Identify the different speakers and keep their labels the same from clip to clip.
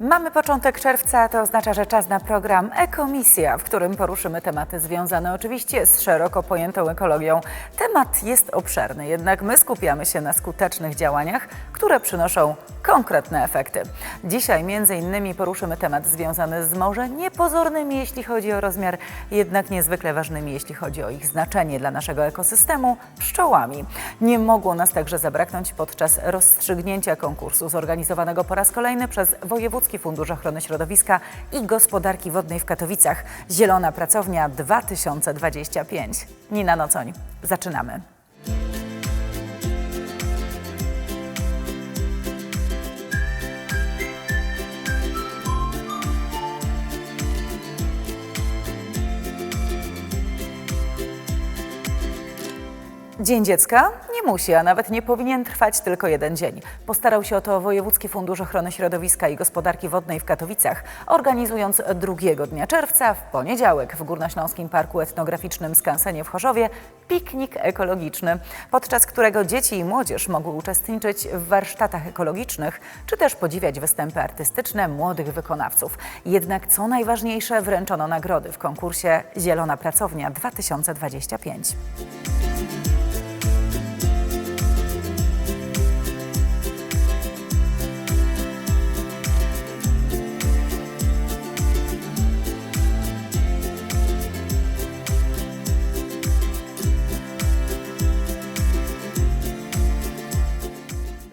Speaker 1: Mamy początek czerwca, to oznacza, że czas na program Ekomisja, w którym poruszymy tematy związane oczywiście z szeroko pojętą ekologią. Temat jest obszerny, jednak my skupiamy się na skutecznych działaniach, które przynoszą konkretne efekty. Dzisiaj między innymi poruszymy temat związany z może niepozornymi, jeśli chodzi o rozmiar, jednak niezwykle ważnymi, jeśli chodzi o ich znaczenie dla naszego ekosystemu, pszczołami. Nie mogło nas także zabraknąć podczas rozstrzygnięcia konkursu zorganizowanego po raz kolejny przez Fundusz Ochrony Środowiska i Gospodarki Wodnej w Katowicach Zielona Pracownia 2025. Nina Nocoń, zaczynamy. Dzień Dziecka nie musi, a nawet nie powinien trwać tylko jeden dzień. Postarał się o to Wojewódzki Fundusz Ochrony Środowiska i Gospodarki Wodnej w Katowicach, organizując 2 dnia czerwca w poniedziałek w Górnośląskim Parku Etnograficznym Skansenie w Chorzowie piknik ekologiczny, podczas którego dzieci i młodzież mogły uczestniczyć w warsztatach ekologicznych, czy też podziwiać występy artystyczne młodych wykonawców. Jednak co najważniejsze, wręczono nagrody w konkursie Zielona Pracownia 2025.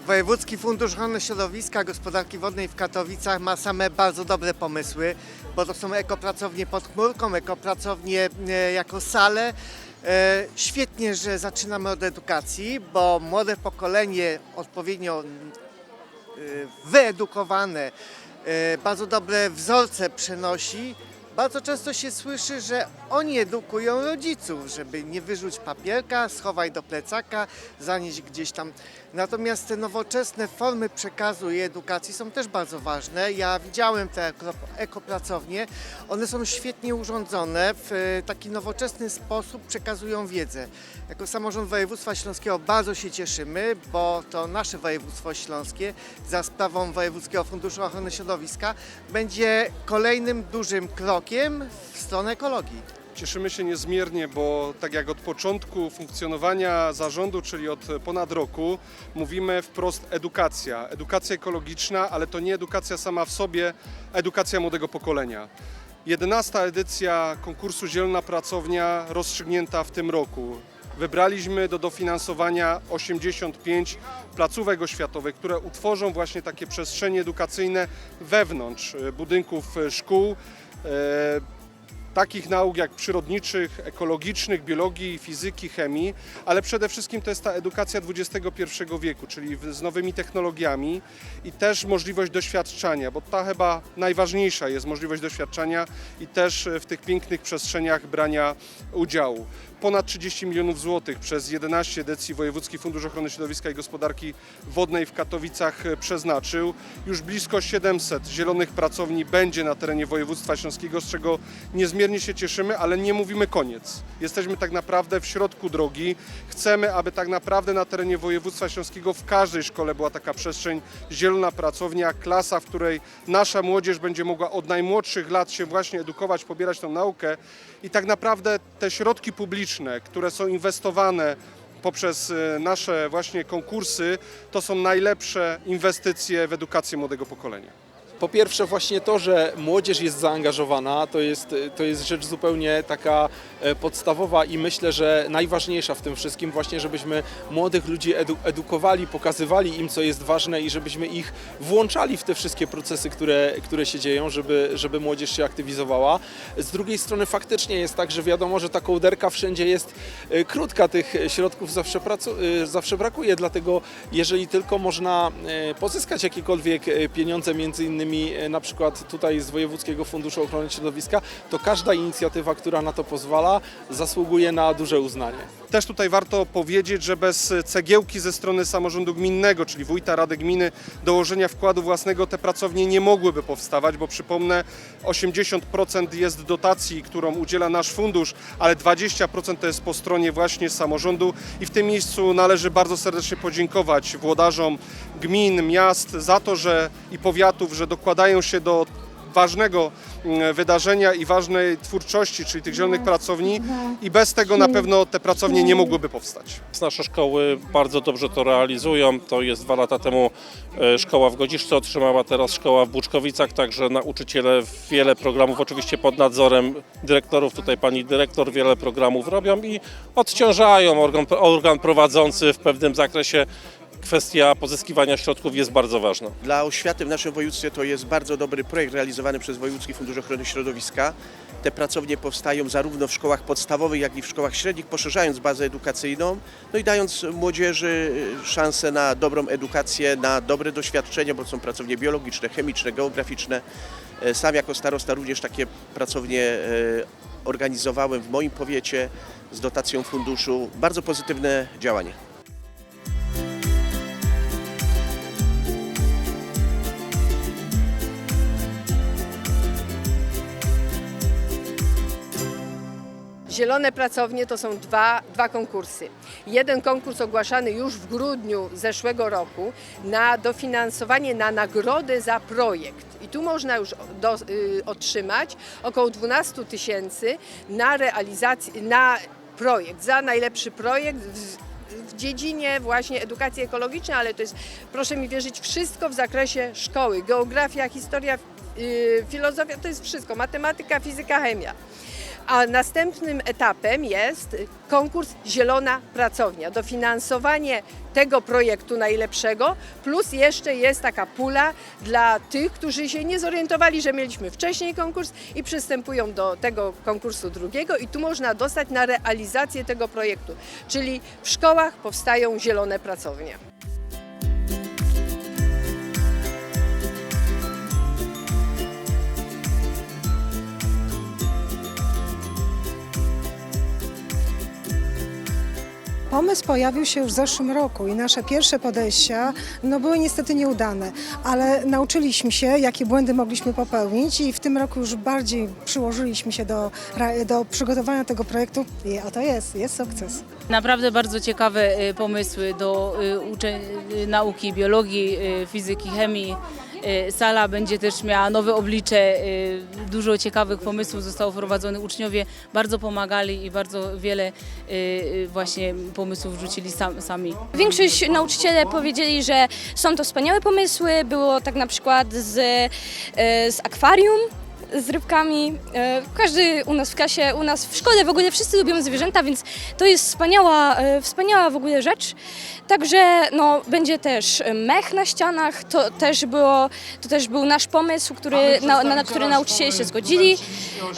Speaker 2: Wojewódzki Fundusz Ochrony Środowiska Gospodarki Wodnej w Katowicach ma same bardzo dobre pomysły, bo to są ekopracownie pod chmurką, ekopracownie e, jako sale. Świetnie, że zaczynamy od edukacji, bo młode pokolenie odpowiednio e, wyedukowane, e, bardzo dobre wzorce przenosi. Bardzo często się słyszy, że oni edukują rodziców, żeby nie wyrzuć papierka, schowaj do plecaka, zanieść gdzieś tam. Natomiast te nowoczesne formy przekazu i edukacji są też bardzo ważne. Ja widziałem te eko- ekopracownie. One są świetnie urządzone, w e, taki nowoczesny sposób przekazują wiedzę. Jako samorząd województwa śląskiego bardzo się cieszymy, bo to nasze województwo śląskie za sprawą Wojewódzkiego Funduszu Ochrony Środowiska będzie kolejnym dużym krokiem w stronę ekologii.
Speaker 3: Cieszymy się niezmiernie, bo tak jak od początku funkcjonowania zarządu, czyli od ponad roku, mówimy wprost edukacja. Edukacja ekologiczna, ale to nie edukacja sama w sobie, edukacja młodego pokolenia. 11 edycja konkursu Zielona Pracownia rozstrzygnięta w tym roku. Wybraliśmy do dofinansowania 85 placówek oświatowych, które utworzą właśnie takie przestrzenie edukacyjne wewnątrz budynków szkół. E, takich nauk jak przyrodniczych, ekologicznych, biologii, fizyki, chemii, ale przede wszystkim to jest ta edukacja XXI wieku, czyli z nowymi technologiami i też możliwość doświadczania, bo ta chyba najważniejsza jest możliwość doświadczania i też w tych pięknych przestrzeniach brania udziału. Ponad 30 milionów złotych przez 11 edycji Wojewódzki Fundusz Ochrony Środowiska i Gospodarki Wodnej w Katowicach e, przeznaczył. Już blisko 700 zielonych pracowni będzie na terenie województwa śląskiego, z czego niezmiernie się cieszymy, ale nie mówimy koniec. Jesteśmy tak naprawdę w środku drogi. Chcemy, aby tak naprawdę na terenie województwa śląskiego w każdej szkole była taka przestrzeń zielona pracownia, klasa, w której nasza młodzież będzie mogła od najmłodszych lat się właśnie edukować, pobierać tą naukę i tak naprawdę te środki publiczne, które są inwestowane poprzez e, nasze właśnie konkursy, to są najlepsze inwestycje w edukację młodego pokolenia.
Speaker 4: Po pierwsze właśnie to, że młodzież jest zaangażowana, to jest, to jest rzecz zupełnie taka podstawowa i myślę, że najważniejsza w tym wszystkim właśnie, żebyśmy młodych ludzi edu, edukowali, pokazywali im, co jest ważne i żebyśmy ich włączali w te wszystkie procesy, które, które się dzieją, żeby, żeby młodzież się aktywizowała. Z drugiej strony faktycznie jest tak, że wiadomo, że ta kołderka wszędzie jest e, krótka, tych środków zawsze, e, zawsze brakuje, dlatego jeżeli tylko można e, pozyskać jakiekolwiek e, pieniądze, między innymi e, na przykład tutaj z Wojewódzkiego Funduszu Ochrony Środowiska, to każda inicjatywa, która na to pozwala, zasługuje na duże uznanie.
Speaker 3: Też tutaj warto powiedzieć, że bez cegiełki ze strony samorządu gminnego, czyli wójta Rady Gminy, dołożenia wkładu własnego te pracownie nie mogłyby powstawać, bo przypomnę, 80% jest dotacji, którą udziela nasz fundusz, ale 20% to jest po stronie właśnie samorządu i w tym miejscu należy bardzo serdecznie podziękować włodarzom gmin, miast za to, że i powiatów, że dokładają się do ważnego mm, wydarzenia i ważnej twórczości, czyli tych zielonych pracowni i bez tego na pewno te pracownie nie mogłyby powstać.
Speaker 5: Nasze szkoły bardzo dobrze to realizują. To jest dwa lata temu e, szkoła w Godziszce otrzymała, teraz szkoła w Buczkowicach, także nauczyciele wiele programów, oczywiście pod nadzorem dyrektorów, tutaj pani dyrektor wiele programów robią i odciążają organ, organ prowadzący w pewnym zakresie. Kwestia pozyskiwania środków jest bardzo ważna.
Speaker 6: Dla oświaty w naszym województwie to jest bardzo dobry projekt realizowany przez Wojewódzki Fundusz Ochrony Środowiska. Te pracownie powstają zarówno w szkołach podstawowych, jak i w szkołach średnich, poszerzając bazę edukacyjną, no i dając młodzieży szansę na dobrą edukację, na dobre doświadczenie, bo są pracownie biologiczne, chemiczne, geograficzne. E, Sam jako starosta również takie pracownie e, organizowałem w moim powiecie z dotacją funduszu. Bardzo pozytywne działanie.
Speaker 7: Zielone pracownie to są dwa, dwa konkursy. Jeden konkurs ogłaszany już w grudniu zeszłego roku na dofinansowanie na nagrodę za projekt. I tu można już do, y, otrzymać około 12 tysięcy na realizację, na projekt, za najlepszy projekt w, w dziedzinie właśnie edukacji ekologicznej, ale to jest, proszę mi wierzyć, wszystko w zakresie szkoły. Geografia, historia, y, filozofia, to jest wszystko. Matematyka, fizyka, chemia. A następnym etapem jest konkurs Zielona Pracownia. Dofinansowanie tego projektu najlepszego, plus jeszcze jest taka pula dla tych, którzy się nie zorientowali, że mieliśmy wcześniej konkurs i przystępują do tego konkursu drugiego i tu można dostać na realizację tego projektu. Czyli w szkołach powstają zielone pracownie.
Speaker 8: Pomysł pojawił się już w zeszłym roku i nasze pierwsze podejścia no, były niestety nieudane, ale nauczyliśmy się, jakie błędy mogliśmy popełnić i w tym roku już bardziej przyłożyliśmy się do, do przygotowania tego projektu i oto jest, jest sukces.
Speaker 9: Naprawdę bardzo ciekawe y, pomysły do y, y, nauki biologii, fizyki, chemii. Y, Sala będzie też miała nowe oblicze, y, dużo ciekawych pomysłów zostało wprowadzonych. Uczniowie bardzo pomagali i bardzo wiele y, właśnie pomysłów wrzucili sam, sami.
Speaker 10: Większość nauczyciele powiedzieli, że są to wspaniałe pomysły. Było tak na przykład z, z akwarium, z rybkami. E, Każdy u nas w klasie, u nas w szkole w ogóle wszyscy lubią zwierzęta, więc to jest wspaniała, e, wspaniała w ogóle rzecz. Także no, będzie też mech na ścianach, to też, było, to też był nasz pomysł, który, na, na, na który nauczyciele się zgodzili.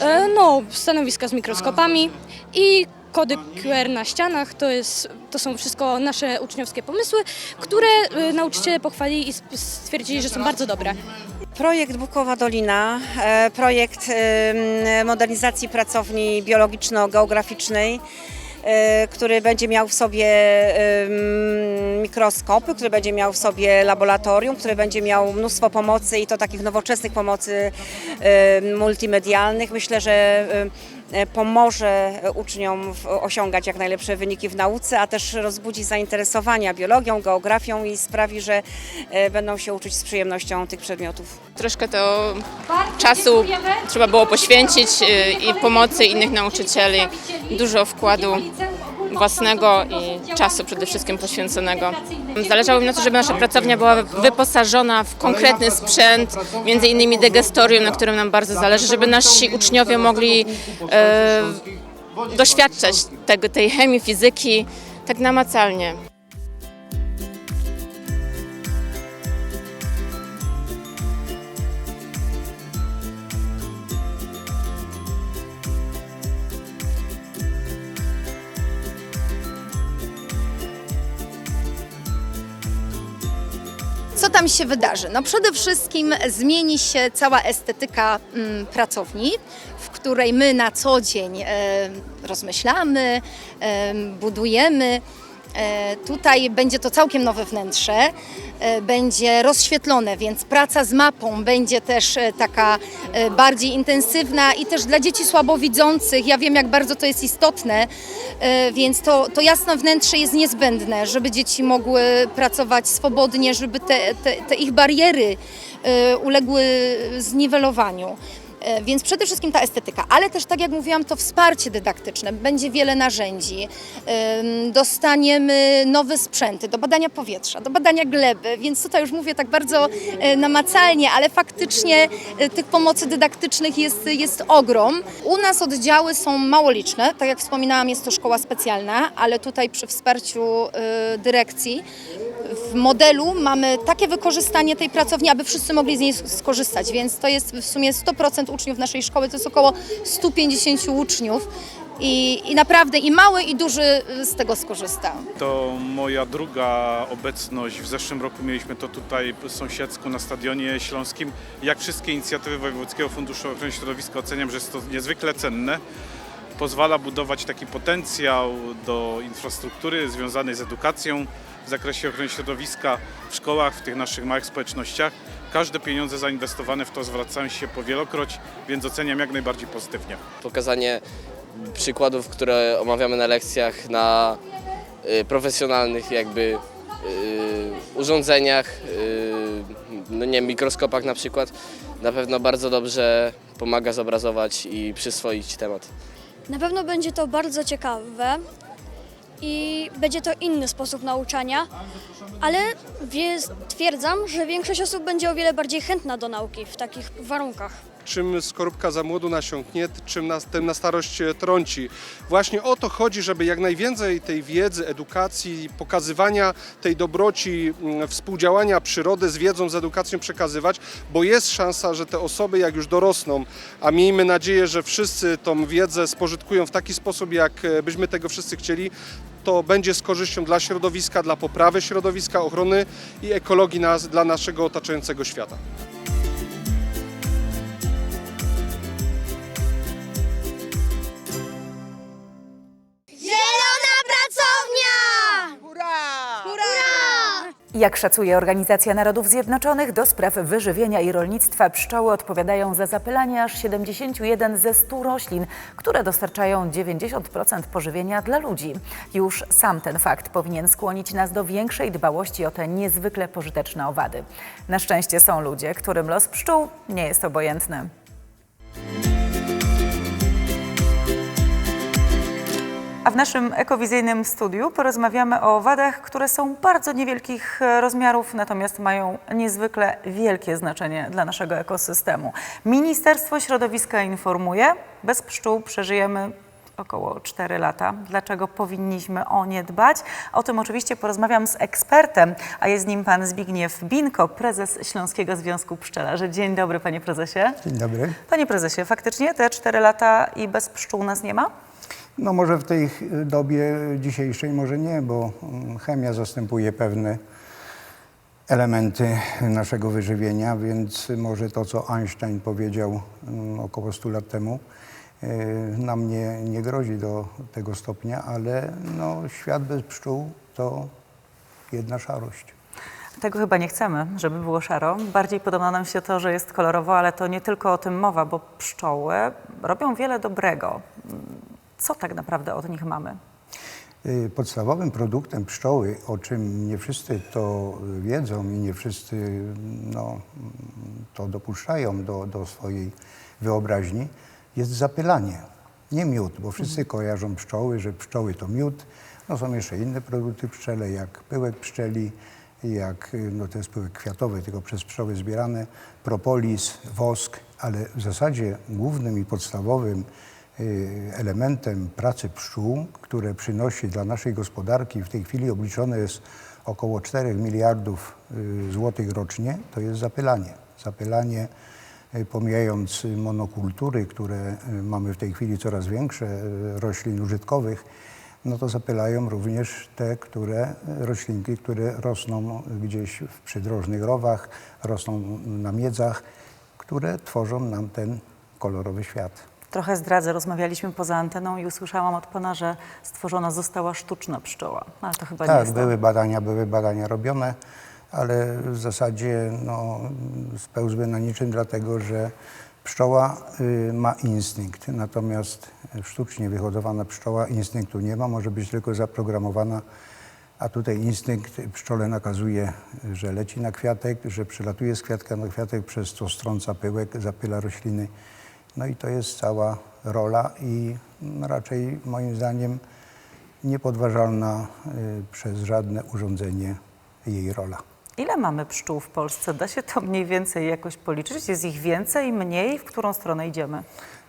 Speaker 10: E, No, stanowiska z mikroskopami i kody QR na ścianach, to, jest, to są wszystko nasze uczniowskie pomysły, które nauczyciele pochwalili i stwierdzili, że są bardzo dobre.
Speaker 11: Projekt Bukowa Dolina, e, projekt modernizacji pracowni biologiczno-geograficznej, e, który będzie miał w sobie mikroskopy, który będzie miał w sobie laboratorium, który będzie miał mnóstwo pomocy i to takich nowoczesnych pomocy multimedialnych. Myślę, że pomoże uczniom w- osiągać jak najlepsze wyniki w nauce, a też rozbudzi zainteresowania biologią, geografią i sprawi, że e, będą się uczyć z przyjemnością tych przedmiotów.
Speaker 12: Troszkę to czasu trzeba było poświęcić i pomocy innych nauczycieli, dużo wkładu własnego i czasu przede wszystkim poświęconego. Zależało mi na to, żeby nasza pracownia była wyposażona w konkretny sprzęt, między innymi degestorium, na którym nam bardzo zależy, żeby nasi uczniowie mogli e, doświadczać tego, tej chemii, fizyki tak namacalnie.
Speaker 13: Się wydarzy? No przede wszystkim zmieni się cała estetyka mm, pracowni, w której my na co dzień e, rozmyślamy, e, budujemy. E, Tutaj będzie to całkiem nowe wnętrze, e, będzie rozświetlone, więc praca z mapą będzie też e, taka bardziej intensywna i też dla dzieci słabowidzących. Ja wiem, jak bardzo to jest istotne, więc to, to jasne wnętrze jest niezbędne, żeby dzieci mogły pracować swobodnie, żeby te, te, te ich bariery uległy zniwelowaniu. E, Więc przede wszystkim ta estetyka, ale też tak jak mówiłam, to wsparcie dydaktyczne. Będzie wiele narzędzi. Ym, Dostaniemy nowe sprzęty do badania powietrza, do badania gleby, więc tutaj już mówię tak bardzo e, namacalnie, ale faktycznie e, tych pomocy dydaktycznych jest, jest ogrom. U nas oddziały są mało liczne, tak jak wspominałam, jest to szkoła specjalna, ale tutaj przy wsparciu e, dyrekcji w modelu mamy takie wykorzystanie tej pracowni, aby wszyscy mogli z niej skorzystać, więc to jest w sumie 100% uczniów naszej szkoły, to jest około 150 uczniów i, i naprawdę i mały i duży z tego skorzysta.
Speaker 14: To moja druga obecność. W zeszłym roku mieliśmy to tutaj w sąsiedzku na Stadionie Śląskim. Jak wszystkie inicjatywy Wojewódzkiego Funduszu Ochrony Środowiska oceniam, że jest to niezwykle cenne. Pozwala budować taki potencjał do infrastruktury związanej z edukacją w zakresie ochrony środowiska w szkołach, w tych naszych małych społecznościach. Każde pieniądze zainwestowane w to zwracają się powielokroć, więc oceniam jak najbardziej pozytywnie.
Speaker 15: pokazanie przykładów, które omawiamy na lekcjach na y, profesjonalnych jakby y, urządzeniach, y, no nie mikroskopach na przykład, na pewno bardzo dobrze pomaga zobrazować i przyswoić temat.
Speaker 10: Na pewno będzie to bardzo ciekawe i będzie to inny sposób nauczania, ale wie, stwierdzam, że większość osób będzie o wiele bardziej chętna do nauki w takich warunkach.
Speaker 3: Czym skorupka za młodu nasiąknie, czym na, tym na starość trąci. Właśnie o to chodzi, żeby jak najwięcej tej wiedzy, edukacji, pokazywania tej dobroci, mm, współdziałania przyrody z wiedzą, z edukacją przekazywać, bo jest szansa, że te osoby jak już dorosną, a miejmy nadzieję, że wszyscy tą wiedzę spożytkują w taki sposób, jak e, byśmy tego wszyscy chcieli, to będzie z korzyścią dla środowiska, dla poprawy środowiska, ochrony i ekologii nas, dla naszego otaczającego świata.
Speaker 1: Jak szacuje Organizacja Narodów Zjednoczonych do spraw wyżywienia i rolnictwa, pszczoły odpowiadają za zapylanie aż 71 ze 100 roślin, które dostarczają 90% pożywienia dla ludzi. Już sam ten fakt powinien skłonić nas do większej dbałości o te niezwykle pożyteczne owady. Na szczęście są ludzie, którym los pszczół nie jest obojętny. A w naszym ekowizyjnym studiu porozmawiamy o owadach, które są bardzo niewielkich e, rozmiarów, natomiast mają niezwykle wielkie znaczenie dla naszego ekosystemu. Ministerstwo Środowiska informuje, bez pszczół przeżyjemy około 4 lata. Dlaczego powinniśmy o nie dbać? O tym oczywiście porozmawiam z ekspertem, a jest nim pan Zbigniew Binko, prezes Śląskiego Związku Pszczelarzy. Dzień dobry, panie prezesie.
Speaker 16: Dzień dobry.
Speaker 1: Panie prezesie, faktycznie te 4 lata i bez pszczół nas nie ma?
Speaker 16: No może w tej dobie dzisiejszej może nie, bo mm, chemia zastępuje pewne elementy naszego wyżywienia, więc może to, co Einstein powiedział mm, około 100 lat temu, y, nam nie, nie grozi do tego stopnia, ale no, świat bez pszczół to jedna szarość.
Speaker 1: Tego chyba nie chcemy, żeby było szaro. Bardziej podoba nam się to, że jest kolorowo, ale to nie tylko o tym mowa, bo pszczoły robią wiele dobrego. Co tak naprawdę od nich mamy?
Speaker 16: Y, Podstawowym produktem pszczoły, o czym nie wszyscy to wiedzą i nie wszyscy no, to dopuszczają do, do swojej wyobraźni, jest zapylanie. Nie miód, bo wszyscy kojarzą pszczoły, że pszczoły to miód. No, są jeszcze inne produkty pszczele, jak pyłek pszczeli, jak y, no, to jest pyłek kwiatowy, tylko przez pszczoły zbierane, propolis, wosk, ale w zasadzie głównym i podstawowym elementem pracy pszczół, które przynosi dla naszej gospodarki, w tej chwili obliczone jest około 4 miliardów y, złotych rocznie, to jest zapylanie. Zapylanie, y, pomijając y, monokultury, które y, mamy w tej chwili coraz większe, y, roślin użytkowych, no to zapylają również te, które, roślinki, które rosną gdzieś w przydrożnych rowach, rosną na miedzach, które tworzą nam ten kolorowy świat.
Speaker 17: Trochę zdradzę, rozmawialiśmy poza anteną i usłyszałam od pana, że stworzona została sztuczna pszczoła. Ale to chyba nie
Speaker 16: Tak,
Speaker 17: jest to.
Speaker 16: były badania, były badania robione, ale w zasadzie no, spełzły na niczym, dlatego że pszczoła y, ma instynkt, natomiast sztucznie wyhodowana pszczoła instynktu nie ma, może być tylko zaprogramowana, a tutaj instynkt pszczole nakazuje, że leci na kwiatek, że przelatuje z kwiatka na kwiatek, przez co strąca pyłek, zapyla rośliny. No i to jest cała rola i raczej moim zdaniem niepodważalna y, przez żadne urządzenie jej rola.
Speaker 17: Ile mamy pszczół w Polsce? Da się to mniej więcej jakoś policzyć? Jest ich więcej, mniej? W którą stronę idziemy?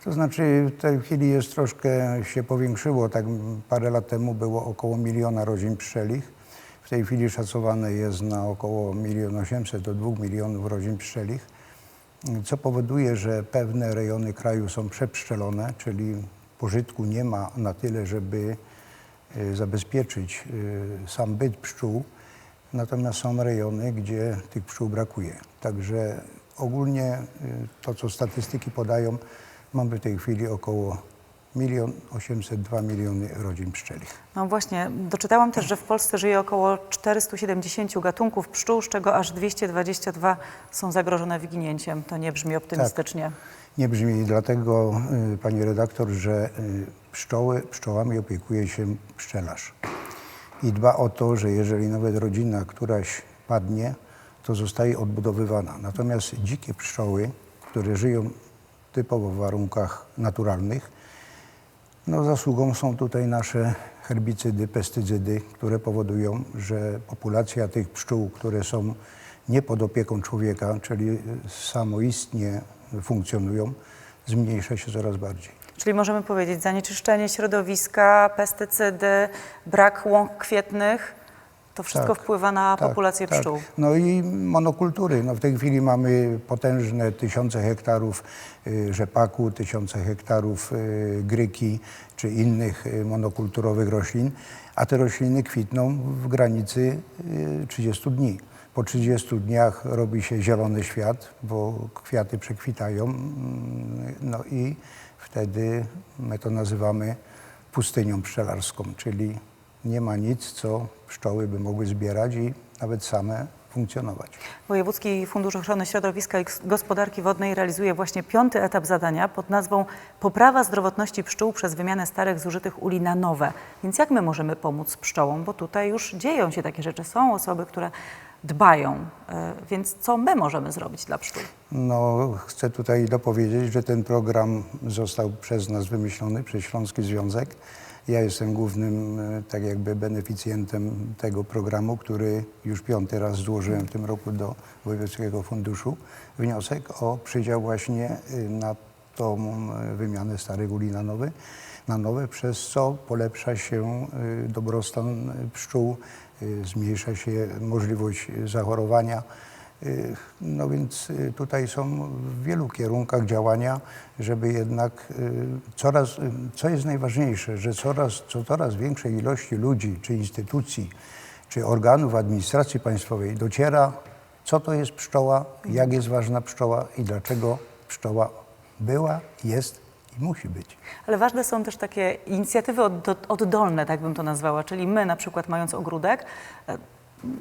Speaker 16: To znaczy w tej chwili jest troszkę się powiększyło, tak parę lat temu było około miliona rodzin pszczelich. W tej chwili szacowane jest na około 1 800 do 2 milionów rodzin pszczelich, co powoduje, że pewne rejony kraju są przepszczelone, czyli pożytku nie ma na tyle, żeby y, zabezpieczyć y, sam byt pszczół, natomiast są rejony, gdzie tych pszczół brakuje. Także ogólnie y, to, co statystyki podają, mamy w tej chwili około 1 802 miliony rodzin pszczelich.
Speaker 17: No właśnie, doczytałam też, że w Polsce żyje około 470 gatunków pszczół, z czego aż 222 są zagrożone wyginięciem. To nie brzmi optymistycznie.
Speaker 16: Nie brzmi dlatego, y, pani redaktor, że y, pszczoły, pszczołami opiekuje się pszczelarz. I dba o to, że jeżeli nawet rodzina któraś padnie, to zostaje odbudowywana. Natomiast dzikie pszczoły, które żyją typowo w warunkach naturalnych, no zasługą są tutaj nasze herbicydy, pestycydy, które powodują, że populacja tych pszczół, które są nie pod opieką człowieka, czyli samoistnie funkcjonują, zmniejsza się coraz bardziej.
Speaker 17: Czyli możemy powiedzieć zanieczyszczenie środowiska, pestycydy, brak łąk kwietnych, to wszystko
Speaker 16: Tak,
Speaker 17: wpływa na
Speaker 16: tak,
Speaker 17: populację
Speaker 16: tak.
Speaker 17: pszczół.
Speaker 16: No i monokultury. No w tej chwili mamy potężne tysiące hektarów y, rzepaku, tysiące hektarów y, gryki czy innych y, monokulturowych roślin, a te rośliny kwitną w granicy y, 30 dni. Po 30 dniach robi się zielony świat, bo kwiaty przekwitają, mm, no i wtedy my to nazywamy pustynią pszczelarską, czyli nie ma nic, co pszczoły by mogły zbierać i nawet same funkcjonować.
Speaker 17: Wojewódzki Fundusz Ochrony Środowiska i Gospodarki Wodnej realizuje właśnie piąty etap zadania pod nazwą Poprawa zdrowotności pszczół przez wymianę starych zużytych uli na nowe. Więc jak my możemy pomóc pszczołom? Bo tutaj już dzieją się takie rzeczy. Są osoby, które dbają. E, Więc co my możemy zrobić dla pszczół?
Speaker 16: No, chcę tutaj dopowiedzieć, że ten program został przez nas wymyślony, przez Śląski Związek. Ja jestem głównym, e, tak jakby, beneficjentem tego programu, który już piąty raz złożyłem w tym roku do Wojewódzkiego Funduszu wniosek o przydział właśnie y, na tą e, wymianę starych uli na nowe, na nowe, przez co polepsza się dobrostan pszczół, zmniejsza się możliwość zachorowania. Y, No więc y, tutaj są w wielu kierunkach działania, żeby jednak y, coraz, co jest najważniejsze, że coraz, co coraz większej ilości ludzi, czy instytucji, czy organów administracji państwowej dociera, co to jest pszczoła, jak jest ważna pszczoła i dlaczego pszczoła była, jest musi być.
Speaker 17: Ale ważne są też takie inicjatywy oddo- oddolne, tak bym to nazwała, czyli my na przykład mając ogródek, e,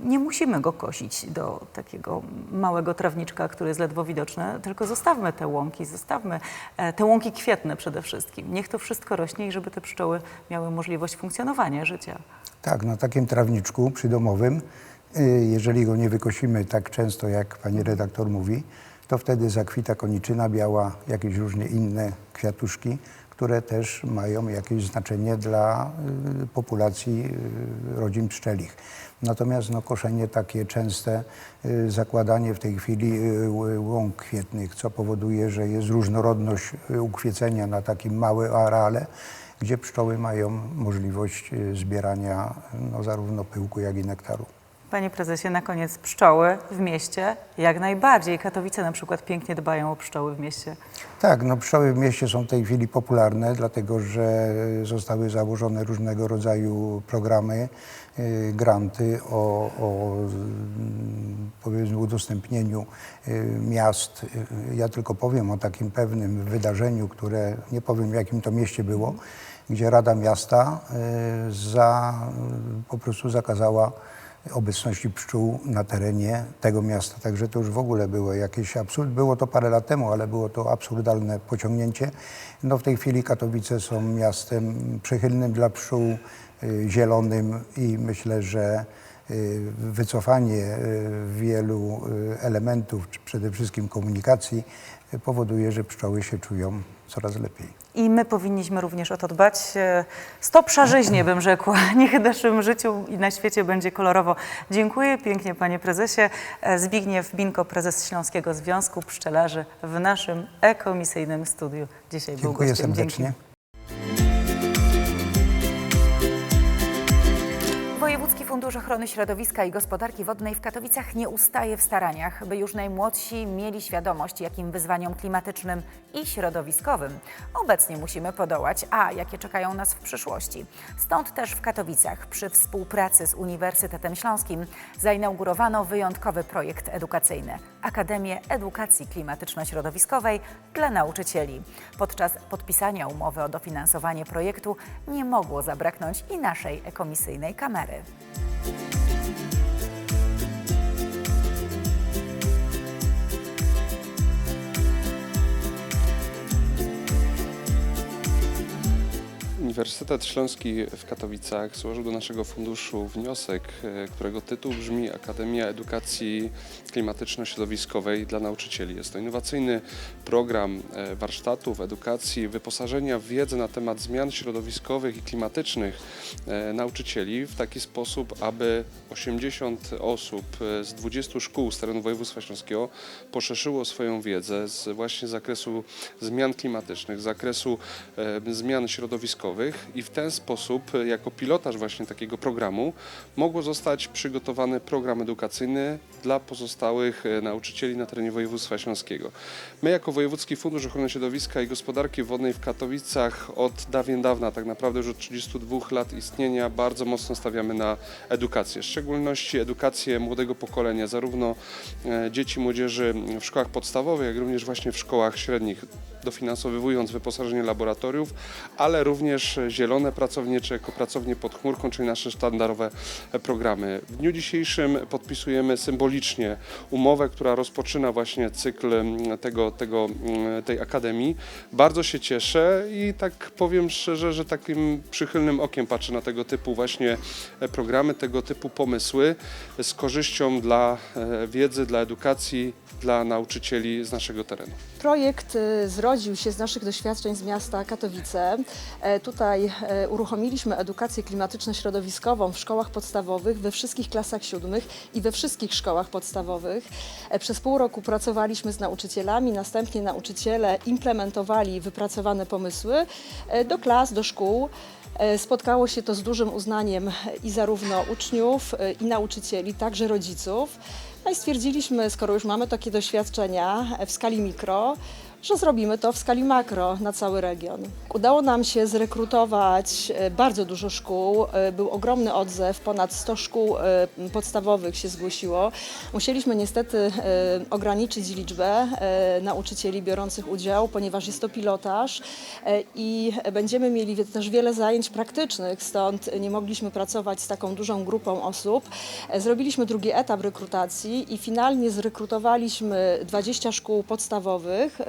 Speaker 17: nie musimy go kosić do takiego małego trawniczka, który jest ledwo widoczny, tylko zostawmy te łąki, zostawmy e, te łąki kwietne przede wszystkim. Niech to wszystko rośnie i żeby te pszczoły miały możliwość funkcjonowania, życia.
Speaker 16: Tak, na takim trawniczku przydomowym, y, jeżeli go nie wykosimy tak często, jak pani redaktor mówi, to wtedy zakwita koniczyna biała, jakieś różne inne kwiatuszki, które też mają jakieś znaczenie dla y, populacji y, rodzin pszczelich. Natomiast no, koszenie takie częste, y, zakładanie w tej chwili łąk kwietnych, co powoduje, że jest różnorodność ukwiecenia na takim małym areale, gdzie pszczoły mają możliwość zbierania no, zarówno pyłku, jak i nektaru.
Speaker 1: Panie prezesie, na koniec pszczoły w mieście jak najbardziej. Katowice na przykład pięknie dbają o pszczoły w mieście.
Speaker 16: Tak, no pszczoły w mieście są w tej chwili popularne, dlatego że zostały założone różnego rodzaju programy, y, granty o, o mm, powiedzmy udostępnieniu y, miast. Y, Ja tylko powiem o takim pewnym wydarzeniu, które nie powiem w jakim to mieście było, gdzie Rada Miasta za, po prostu zakazała obecności pszczół na terenie tego miasta. Także to już w ogóle było jakieś absurd. Było to parę lat temu, ale było to absurdalne pociągnięcie. No w tej chwili Katowice są miastem przychylnym dla pszczół, y, zielonym i myślę, że y, wycofanie y, wielu elementów, przede wszystkim komunikacji, powoduje, że pszczoły się czują coraz lepiej.
Speaker 1: I my powinniśmy również o to dbać. E, Stop szarzyźnie, bym rzekła. Niech w naszym życiu i na świecie będzie kolorowo. Dziękuję pięknie, panie prezesie. E, Zbigniew Binko, prezes Śląskiego Związku Pszczelarzy w naszym ekomisyjnym studiu. Dzisiaj był
Speaker 16: Dziękuję
Speaker 1: gościem.
Speaker 16: serdecznie.
Speaker 1: Dzięki. Fundusz Ochrony Środowiska i Gospodarki Wodnej w Katowicach nie ustaje w staraniach, by już najmłodsi mieli świadomość, jakim wyzwaniom klimatycznym i środowiskowym obecnie musimy podołać, a jakie czekają nas w przyszłości. Stąd też w Katowicach przy współpracy z Uniwersytetem Śląskim zainaugurowano wyjątkowy projekt edukacyjny Akademię Edukacji Klimatyczno-Środowiskowej dla nauczycieli. Podczas podpisania umowy o dofinansowanie projektu nie mogło zabraknąć i naszej ekomisyjnej kamery.
Speaker 3: Uniwersytet Śląski w Katowicach złożył do naszego funduszu wniosek, e, którego tytuł brzmi Akademia Edukacji Klimatyczno-Środowiskowej dla nauczycieli. Jest to innowacyjny program e, warsztatów, edukacji, wyposażenia w wiedzę na temat zmian środowiskowych i klimatycznych e, nauczycieli w taki sposób, aby 80 osób z 20 szkół z terenu województwa śląskiego poszerzyło swoją wiedzę z właśnie zakresu zmian klimatycznych, z zakresu zmian środowiskowych i w ten sposób, e, jako pilotaż właśnie takiego programu, mogło zostać przygotowany program edukacyjny dla pozostałych e, nauczycieli na terenie województwa śląskiego. My jako Wojewódzki Fundusz Ochrony Środowiska i Gospodarki Wodnej w Katowicach od dawien dawna, tak naprawdę już od 32 lat istnienia, bardzo mocno stawiamy na edukację, w szczególności edukację młodego pokolenia, zarówno e, dzieci, młodzieży w szkołach podstawowych, jak również właśnie w szkołach średnich, dofinansowywując wyposażenie laboratoriów, ale również zielone pracownie, czy jako pracownie pod chmurką, czyli nasze sztandarowe e, programy. W dniu dzisiejszym podpisujemy symbolicznie umowę, która rozpoczyna właśnie cykl tego, tego, tej akademii. Bardzo się cieszę i tak powiem szczerze, że takim przychylnym okiem patrzę na tego typu właśnie e, programy, tego typu pomysły z korzyścią dla e, wiedzy, dla edukacji, dla nauczycieli z naszego terenu.
Speaker 18: Projekt y, zrodził się z naszych doświadczeń z miasta Katowice. E, Tutaj e, uruchomiliśmy edukację klimatyczno-środowiskową w szkołach podstawowych, we wszystkich klasach siódmych i we wszystkich szkołach podstawowych. E, Przez pół roku pracowaliśmy z nauczycielami, następnie nauczyciele implementowali wypracowane pomysły do klas, do szkół. Spotkało się to z dużym uznaniem i zarówno uczniów, i nauczycieli, także rodziców. No i stwierdziliśmy, skoro już mamy takie doświadczenia w skali mikro, że zrobimy to w skali makro na cały region. Udało nam się zrekrutować e, bardzo dużo szkół. E, Był ogromny odzew, ponad 100 szkół e, podstawowych się zgłosiło. Musieliśmy niestety ograniczyć liczbę nauczycieli biorących udział, ponieważ jest to pilotaż i będziemy mieli też wiele zajęć praktycznych, stąd nie mogliśmy pracować z taką dużą grupą osób. Zrobiliśmy drugi etap rekrutacji i finalnie zrekrutowaliśmy 20 szkół podstawowych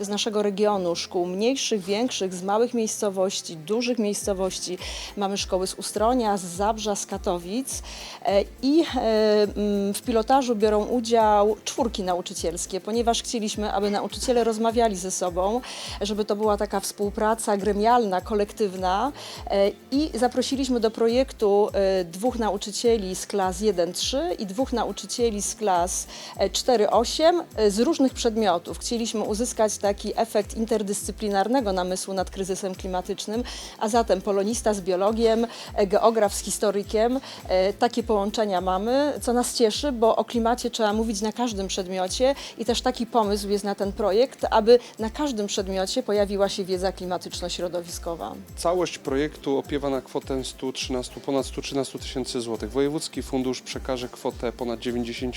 Speaker 18: z naszego regionu, szkół mniejszych, większych, z małych miejscowości, dużych miejscowości. Mamy szkoły z Ustronia, z Zabrza, z Katowic E, i e, mm, w pilotażu biorą udział czwórki nauczycielskie, ponieważ chcieliśmy, aby nauczyciele rozmawiali ze sobą, żeby to była taka współpraca gremialna, kolektywna e, i zaprosiliśmy do projektu dwóch nauczycieli z klas 1-3 i dwóch nauczycieli z klas e, 4-8 e, z różnych przedmiotów. Chcieliśmy uzyskać uzyskać taki efekt interdyscyplinarnego namysłu nad kryzysem klimatycznym, a zatem polonista z biologiem, e, geograf z historykiem. E, Takie połączenia mamy, co nas cieszy, bo o klimacie trzeba mówić na każdym przedmiocie i też taki pomysł jest na ten projekt, aby na każdym przedmiocie pojawiła się wiedza klimatyczno-środowiskowa.
Speaker 3: Całość projektu opiewa na kwotę 113, ponad 113 tysięcy złotych. Wojewódzki Fundusz przekaże kwotę ponad 90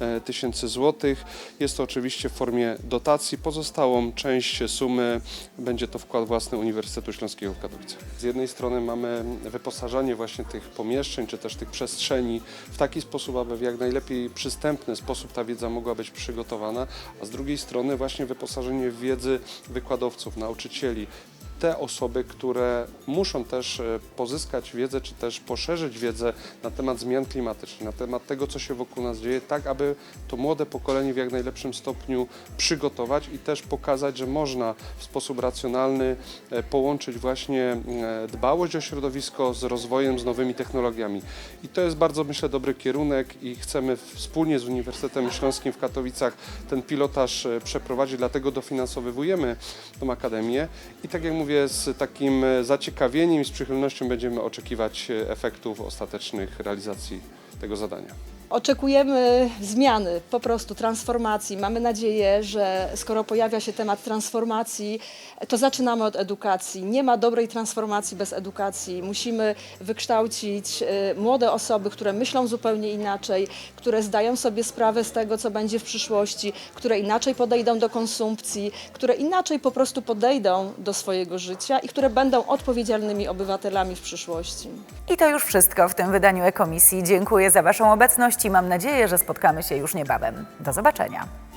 Speaker 3: e, tysięcy złotych. Jest to oczywiście w formie dotacji. Pozostałą część sumy będzie to wkład własny Uniwersytetu Śląskiego w Katowicach. Z jednej strony mamy wyposażanie właśnie tych pomieszczeń, czy też tych przestrzeni w taki sposób, aby w jak najlepiej przystępny sposób ta wiedza mogła być przygotowana, a z drugiej strony właśnie wyposażenie wiedzy wykładowców, nauczycieli, te osoby, które muszą też e, pozyskać wiedzę, czy też poszerzyć wiedzę na temat zmian klimatycznych, na temat tego, co się wokół nas dzieje, tak aby to młode pokolenie w jak najlepszym stopniu przygotować i też pokazać, że można w sposób racjonalny e, połączyć właśnie e, dbałość o środowisko z rozwojem, z nowymi technologiami. I to jest bardzo, myślę, dobry kierunek i chcemy wspólnie z Uniwersytetem Śląskim w Katowicach ten pilotaż przeprowadzić, dlatego dofinansowywujemy tą akademię i tak jak mówię, z takim e, zaciekawieniem i z przychylnością będziemy oczekiwać e, efektów ostatecznych realizacji tego zadania.
Speaker 18: Oczekujemy zmiany, po prostu transformacji. Mamy nadzieję, że skoro pojawia się temat transformacji, to zaczynamy od edukacji. Nie ma dobrej transformacji bez edukacji. Musimy wykształcić e, młode osoby, które myślą zupełnie inaczej, które zdają sobie sprawę z tego, co będzie w przyszłości, które inaczej podejdą do konsumpcji, które inaczej po prostu podejdą do swojego życia i które będą odpowiedzialnymi obywatelami w przyszłości.
Speaker 1: I to już wszystko w tym wydaniu e-komisji. Dziękuję za Waszą obecność mam nadzieję, że spotkamy się już niebawem. Do zobaczenia.